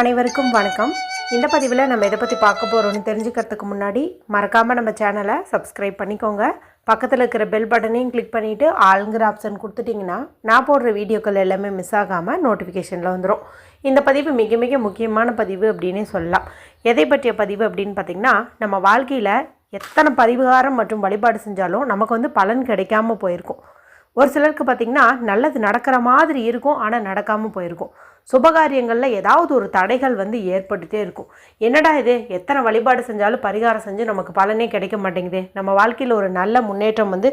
அனைவருக்கும் வணக்கம். இந்த பதிவில் நம்ம எதை பற்றி பார்க்க போகிறோம்னு தெரிஞ்சுக்கிறதுக்கு முன்னாடி மறக்காமல் நம்ம சேனலை சப்ஸ்கிரைப் பண்ணிக்கோங்க. பக்கத்தில் இருக்கிற பெல் பட்டனையும் கிளிக் பண்ணிவிட்டு ஆளுங்கிற ஆப்ஷன் கொடுத்துட்டிங்கன்னா நான் போடுற வீடியோக்கள் எல்லாமே மிஸ் ஆகாமல் நோட்டிஃபிகேஷனில் வந்துடும் இந்த பதிவு மிக மிக முக்கியமான பதிவு அப்படின்னே சொல்லலாம். எதை பற்றிய பதிவு அப்படின்னு பார்த்திங்கன்னா நம்ம வாழ்க்கையில் எத்தனை பரிகாரம் மற்றும் வழிபாடு செஞ்சாலும் நமக்கு வந்து பலன் கிடைக்காம போயிருக்கும். ஒரு சிலருக்கு பார்த்திங்கன்னா நல்லது நடக்கிற மாதிரி இருக்கும் ஆனால் நடக்காமல் போயிருக்கும். சுபகாரியங்களில் ஏதாவது ஒரு தடைகள் வந்து ஏற்பட்டுட்டே இருக்கும். என்னடா இது? எத்தனை வழிபாடு செஞ்சாலும் பரிகாரம் செஞ்சு நமக்கு பலனே கிடைக்க மாட்டேங்குது. நம்ம வாழ்க்கையில் ஒரு நல்ல முன்னேற்றம் வந்து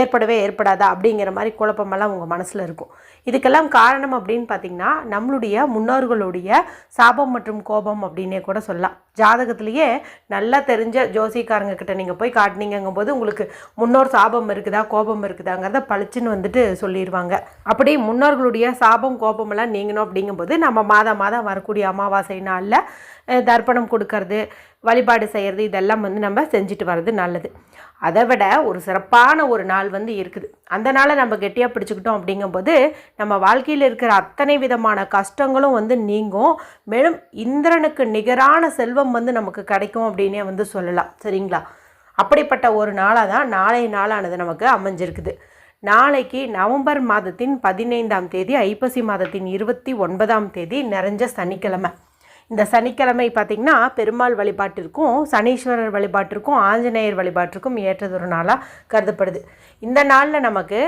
ஏற்படவே ஏற்படாதா? அப்படிங்கிற மாதிரி குழப்பமெல்லாம் உங்கள் மனசில் இருக்கும். இதுக்கெல்லாம் காரணம் அப்படின்னு பார்த்திங்கன்னா நம்மளுடைய முன்னோர்களுடைய சாபம் மற்றும் கோபம் அப்படின்னே கூட சொல்லலாம். ஜாதகத்திலேயே நல்லா தெரிஞ்ச ஜோசிக்காரங்க கிட்ட நீங்கள் போய் காட்டினீங்கும் போது உங்களுக்கு முன்னோர் சாபம் இருக்குதா? கோபம் இருக்குதாங்கிறத பளிச்சுன்னு வந்துட்டு சொல்லிடுவாங்க அப்படி முன்னோர்களுடைய சாபம் கோபமெல்லாம் நீங்கணும் அப்படிங்கும்போது நம்ம மாதம் மாதம் வரக்கூடிய அமாவாசை நாளில் தர்ப்பணம் கொடுக்கறது வழிபாடு செய்கிறது இதெல்லாம் வந்து நம்ம செஞ்சுட்டு வர்றது நல்லது. அதை விட ஒரு சிறப்பான ஒரு நாள் வந்து இருக்குது. அந்த நாளை நம்ம கெட்டியாக பிடிச்சிக்கிட்டோம் அப்படிங்கும்போது நம்ம வாழ்க்கையில் இருக்கிற அத்தனை விதமான கஷ்டங்களும் வந்து நீங்கும். மேலும் இந்திரனுக்கு நிகரான செல்வம் வந்து நமக்கு கிடைக்கும் அப்படின்னே வந்து சொல்லலாம். சரிங்களா? அப்படிப்பட்ட ஒரு நாளாக தான் நாளைய நாளானது நமக்கு அமைஞ்சிருக்குது. நாளைக்கு நவம்பர் மாதத்தின் பதினைந்தாம் தேதி ஐப்பசி மாதத்தின் இருபத்தி ஒன்பதாம் தேதி நிறைஞ்ச சனிக்கிழமை. இந்த சனிக்கிழமை பார்த்திங்கன்னா பெருமாள் வழிபாட்டிற்கும் சனீஸ்வரர் வழிபாட்டிற்கும் ஆஞ்சநேயர் வழிபாட்டிற்கும் ஏற்றதொரு நாளாக கருதப்படுது. இந்த நாளில் நமக்கு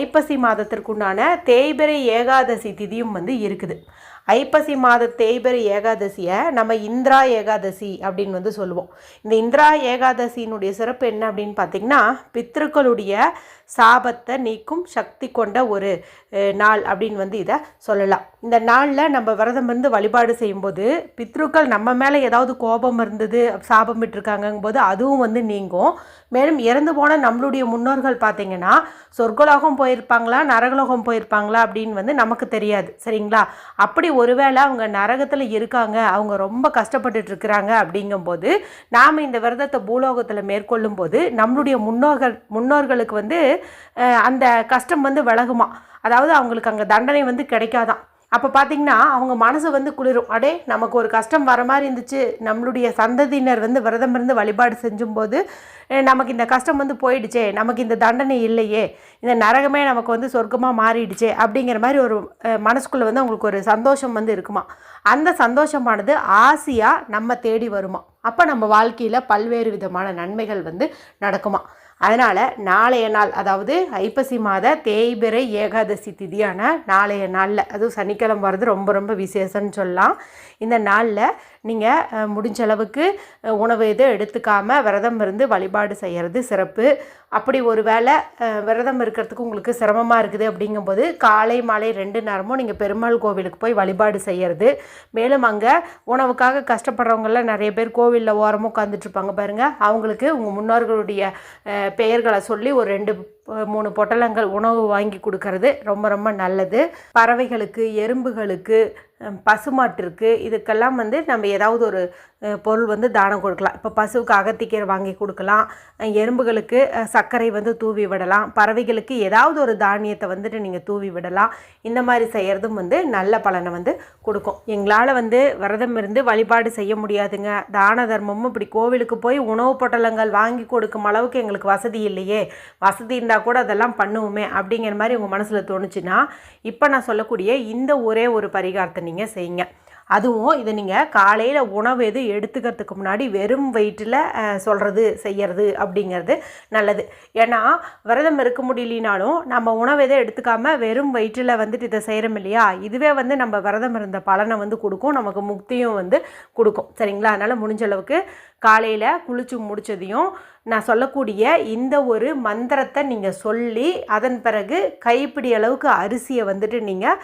ஐப்பசி மாதத்திற்குண்டான தேய்பிரை ஏகாதசி திதியும் வந்து இருக்குது. ஐப்பசி மாத தேய்பெரு ஏகாதசியை நம்ம இந்திரா ஏகாதசி அப்படின்னு வந்து சொல்லுவோம். இந்த இந்திரா ஏகாதசியினுடைய சிறப்பு என்ன அப்படின்னு பார்த்திங்கன்னா பித்ருக்களுடைய சாபத்தை நீக்கும் சக்தி கொண்ட ஒரு நாள் அப்படின்னு வந்து இதை சொல்லலாம். இந்த நாளில் நம்ம விரதம் இருந்து வழிபாடு செய்யும்போது பித்ருக்கள் நம்ம மேலே ஏதாவது கோபம் இருந்தது சாபம் விட்டுருக்காங்கும் போது அதுவும் வந்து நீங்கும். மேலும் இறந்து போன நம்மளுடைய முன்னோர்கள் பார்த்தீங்கன்னா சொர்க்கலோகம் போயிருப்பாங்களா நரகலோகம் போயிருப்பாங்களா அப்படின்னு வந்து நமக்கு தெரியாது. சரிங்களா? அப்படி ஒருவேளை அவங்க நரகத்தில் இருக்காங்க அவங்க ரொம்ப கஷ்டப்பட்டுட்டு இருக்கிறாங்க அப்படிங்கும்போது நாம் இந்த விரதத்தை பூலோகத்தில் மேற்கொள்ளும் போது நம்மளுடைய முன்னோர்கள் முன்னோர்களுக்கு வந்து அந்த கஷ்டம் வந்து விலகுமா? அதாவது அவங்களுக்கு அங்கே தண்டனை வந்து கிடைக்காதான் அப்போ பார்த்தீங்கன்னா அவங்க மனசு வந்து குளிரும். அடே நமக்கு ஒரு கஷ்டம் வர மாதிரி இருந்துச்சு. நம்மளுடைய சந்ததியினர் வந்து விரதம் இருந்து வழிபாடு செஞ்சும்போது நமக்கு இந்த கஷ்டம் வந்து போயிடுச்சே. நமக்கு இந்த தண்டனை இல்லையே. இந்த நரகமே நமக்கு வந்து சொர்க்கமாக மாறிடுச்சே. அப்படிங்கிற மாதிரி ஒரு மனசுக்குள்ளே வந்து அவங்களுக்கு ஒரு சந்தோஷம் வந்து இருக்குமா? அந்த சந்தோஷமானது ஆசையாக நம்ம தேடி வருமா? அப்போ நம்ம வாழ்க்கையில் பல்வேறு விதமான நன்மைகள் வந்து நடக்குமா? அதனால் நாளைய நாள் அதாவது ஐப்பசி மாத தேய்பிறை ஏகாதசி திதியான நாளைய நாளில் அதுவும் சனிக்கிழமை வர்றது ரொம்ப ரொம்ப விசேஷம்னு சொல்லலாம். இந்த நாளில் நீங்கள் முடிஞ்ச அளவுக்கு உணவு எதுவும் எடுத்துக்காமல் விரதம் இருந்து வழிபாடு செய்கிறது சிறப்பு. அப்படி ஒரு வேளை விரதம் இருக்கிறதுக்கு உங்களுக்கு சிரமமாக இருக்குது அப்படிங்கும்போது காலை மாலை ரெண்டு நேரமும் நீங்கள் பெருமாள் கோவிலுக்கு போய் வழிபாடு செய்கிறது மேலும் அங்கே உணவுக்காக கஷ்டப்படுறவங்களாம் நிறைய பேர் கோவிலில் ஓரமாக உட்காந்துட்ருப்பாங்க பாருங்கள் அவங்களுக்கு உங்கள் முன்னோர்களுடைய பெயர்களை சொல்லி ஒரு ரெண்டு மூணு பொட்டலங்கள் உணவு வாங்கி கொடுக்கறது ரொம்ப ரொம்ப நல்லது. பறவைகளுக்கு எறும்புகளுக்கு பசுமாட்டிற்கு இதுக்கெல்லாம் வந்து நம்ம ஏதாவது ஒரு பொருள் வந்து தானம் கொடுக்கலாம். இப்போ பசுவுக்கு அகத்திக்கீரை வாங்கி கொடுக்கலாம். எறும்புகளுக்கு சர்க்கரை வந்து தூவி விடலாம். பறவைகளுக்கு ஏதாவது ஒரு தானியத்தை வந்துட்டு நீங்கள் தூவி விடலாம். இந்த மாதிரி செய்கிறதும் வந்து நல்ல பலனை வந்து கொடுக்கும். எங்களால் வந்து விரதம் இருந்து வழிபாடு செய்ய முடியாதுங்க. தான தர்மமும் இப்படி கோவிலுக்கு போய் உணவு பொட்டலங்கள் வாங்கி கொடுக்கும் அளவுக்கு எங்களுக்கு வசதி இல்லையே. வசதி இருந்தால் கூட அதெல்லாம் பண்ணுவோமே அப்படிங்கிற மாதிரி உங்கள் மனசில் தோணுச்சுன்னா இப்போ நான் சொல்லக்கூடிய இந்த ஒரே ஒரு பரிகாரத்தை நீங்கள் செய்யுங்க. அதுவும் இதை நீங்கள் காலையில் உணவு எது எடுத்துக்கிறதுக்கு முன்னாடி வெறும் வயிற்றில் சொல்கிறது செய்கிறது அப்படிங்கிறது நல்லது. ஏன்னா விரதம் இருக்க முடியலனாலும் நம்ம உணவு எதை எடுத்துக்காம வெறும் வயிற்றில் வந்துட்டு இதை செய்கிறோம் இல்லையா? இதுவே வந்து நம்ம விரதம் இருந்த பலனை வந்து கொடுக்கும் நமக்கு முக்தியும் வந்து கொடுக்கும். சரிங்களா? அதனால் முடிஞ்ச அளவுக்கு காலையில் குளித்து முடிச்சதையும் நான் சொல்லக்கூடிய இந்த ஒரு மந்திரத்தை நீங்கள் சொல்லி அதன் பிறகு கைப்பிடி அளவுக்கு அரிசியை வந்துட்டு நீங்கள்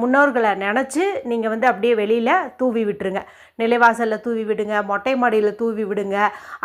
முன்னோர்களை நினச்சி நீங்கள் வந்து அப்படியே வெளியில் தூவி விட்டுருங்க. நிலைவாசலில் தூவி விடுங்க மொட்டை மாடியில் தூவி விடுங்க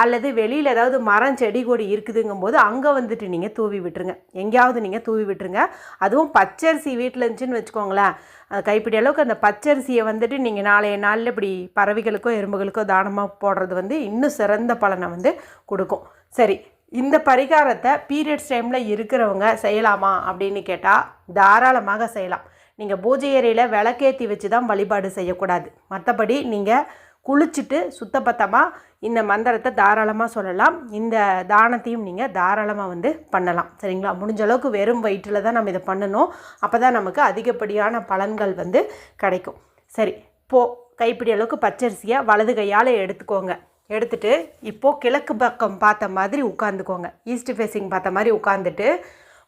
அல்லது வெளியில் ஏதாவது மரம் செடி கொடி இருக்குதுங்கும் போது அங்கே வந்துட்டு நீங்கள் தூவி விட்டுருங்க. எங்கேயாவது நீங்கள் தூவி விட்டுருங்க. அதுவும் பச்சரிசி வீட்டில் இருந்துச்சுன்னு வச்சுக்கோங்களேன். அது கைப்பிடி அளவுக்கு அந்த பச்சரிசியை வந்துட்டு நீங்கள் நாளைய நாளில் இப்படி பறவைகளுக்கோ எறும்புகளுக்கோ தானமாக போடுறது வந்து இன்னும் சிறந்த பலனை வந்து கொடுக்கும். சரி இந்த பரிகாரத்தை பீரியட்ஸ் டைமில் இருக்கிறவங்க செய்யலாமா அப்படின்னு கேட்டால் தாராளமாக செய்யலாம். நீங்கள் பூஜை அறையில் விளக்கேற்றி வச்சு தான் வழிபாடு செய்யக்கூடாது. மற்றபடி நீங்கள் குளிச்சுட்டு சுத்தபத்தமாக இந்த மந்திரத்தை தாராளமாக சொல்லலாம். இந்த தானத்தையும் நீங்கள் தாராளமாக வந்து பண்ணலாம். சரிங்களா? முடிஞ்ச அளவுக்கு வெறும் வயிற்றில் தான் நம்ம இதை பண்ணணும். அப்போ தான் நமக்கு அதிகப்படியான பலன்கள் வந்து கிடைக்கும். சரி போ. கைப்பிடி அளவுக்கு பச்சரிசியை வலது கையால் எடுத்துக்கோங்க. எடுத்துட்டு இப்போது கிழக்கு பக்கம் பார்த்த மாதிரி உட்காந்துக்கோங்க ஈஸ்ட் ஃபேஸிங் பார்த்த மாதிரி உட்காந்துட்டு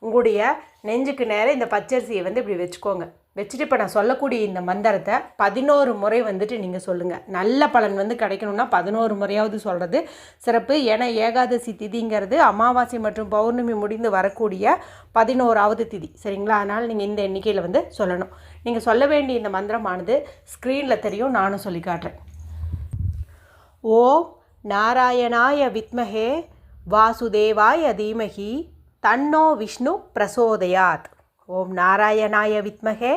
உங்களுடைய நெஞ்சுக்கு நேரம் இந்த பச்சரிசியை வந்து இப்படி வச்சுக்கோங்க. வச்சுட்டு இப்போ நான் சொல்லக்கூடிய இந்த மந்திரத்தை பதினோரு முறை வந்துட்டு நீங்கள் சொல்லுங்கள் நல்ல பலன் வந்து கிடைக்கணும்னா பதினோரு முறையாவது சொல்கிறது சிறப்பு. ஏன்னா ஏகாதசி திதிங்கிறது அமாவாசை மற்றும் பௌர்ணமி முடிந்து வரக்கூடிய பதினோராவது திதி. சரிங்களா? அதனால் நீங்கள் இந்த எண்ணிக்கையில் வந்து சொல்லணும். நீங்கள் சொல்ல வேண்டிய இந்த மந்திரமானது ஸ்க்ரீனில் தெரியும் நானும் சொல்லி காட்டுறேன். ஓம் நாராயணாய வித்மஹே வாசுதேவாய தீமகி தன்னோ விஷ்ணு பிரசோதயாத். ஓம் நாராயணாய வித்மகே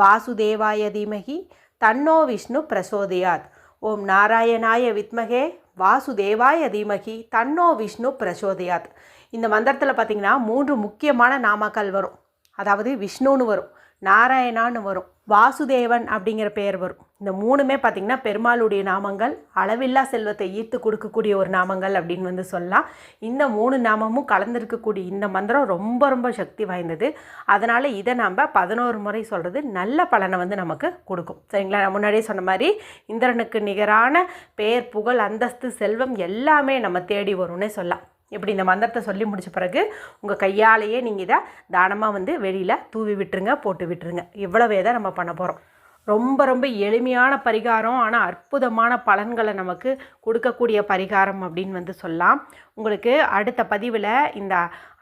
வாசுதேவாய தீமகி தன்னோ விஷ்ணு பிரசோதயாத். ஓம் நாராயணாய வித்மகே வாசுதேவாய தீமகி தன்னோ விஷ்ணு பிரசோதயாத். இந்த மந்திரத்தில் பார்த்திங்கன்னா மூன்று முக்கியமான நாமாக்கள் வரும். அதாவது விஷ்ணுன்னு வரும். நாராயணான்னு வரும். வாசுதேவன் அப்படிங்கிற பெயர் வரும். இந்த மூணுமே பார்த்திங்கன்னா பெருமாளுடைய நாமங்கள் அளவில்லா செல்வத்தை ஈர்த்து கொடுக்கக்கூடிய ஒரு நாமங்கள் அப்படின்னு வந்து சொல்லலாம். இந்த மூணு நாமமும் கலந்துருக்கக்கூடிய இந்த மந்திரம் ரொம்ப ரொம்ப சக்தி வாய்ந்தது. அதனால் இதை நம்ம பதினோரு முறை சொல்கிறது நல்ல பலனை வந்து நமக்கு கொடுக்கும். சரிங்களா? நான் முன்னாடியே சொன்ன மாதிரி இந்திரனுக்கு நிகரான பெயர் புகழ் அந்தஸ்து செல்வம் எல்லாமே நம்ம தேடி வரும்னே சொல்லலாம். இப்படி இந்த மந்திரத்தை சொல்லி முடித்த பிறகு உங்கள் கையாலேயே நீங்கள் இதை தானமாக வந்து வெளியில் தூவி விட்டுருங்க போட்டு விட்டுருங்க. இவ்வளவே தான் நம்ம பண்ண போகிறோம் ரொம்ப ரொம்ப எளிமையான பரிகாரம் ஆனால் அற்புதமான பலன்களை நமக்கு கொடுக்கக்கூடிய பரிகாரம் அப்படின்னு வந்து சொல்லலாம். உங்களுக்கு அடுத்த பதிவில் இந்த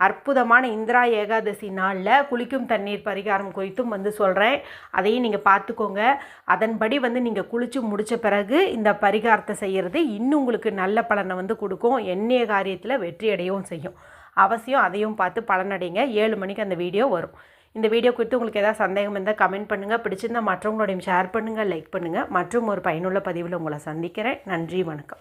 அற்புதமான இந்திரா ஏகாதசி நாளில் குளிக்கும் தண்ணீர் பரிகாரம் குறித்தும் வந்து சொல்கிறேன் அதையும் நீங்கள் பார்த்துக்கோங்க. அதன்படி வந்து நீங்கள் குளித்து முடித்த பிறகு இந்த பரிகாரத்தை செய்கிறது இன்னும் உங்களுக்கு நல்ல பலனை வந்து கொடுக்கும். எண்ணெய காரியத்தில் வெற்றி அடையவும் செய்யும். அவசியம் அதையும் பார்த்து பலனடைங்க. ஏழு மணிக்கு அந்த வீடியோ வரும். இந்த வீடியோ குறித்து உங்களுக்கு ஏதாவது சந்தேகம் இருந்தால் கமெண்ட் பண்ணுங்கள் பிடிச்சிருந்தால் மற்றவங்களோடையும் ஷேர் பண்ணுங்கள் லைக் பண்ணுங்கள் மற்றும் ஒரு பயனுள்ள பதிவில் உங்களை சந்திக்கிறேன். நன்றி வணக்கம்.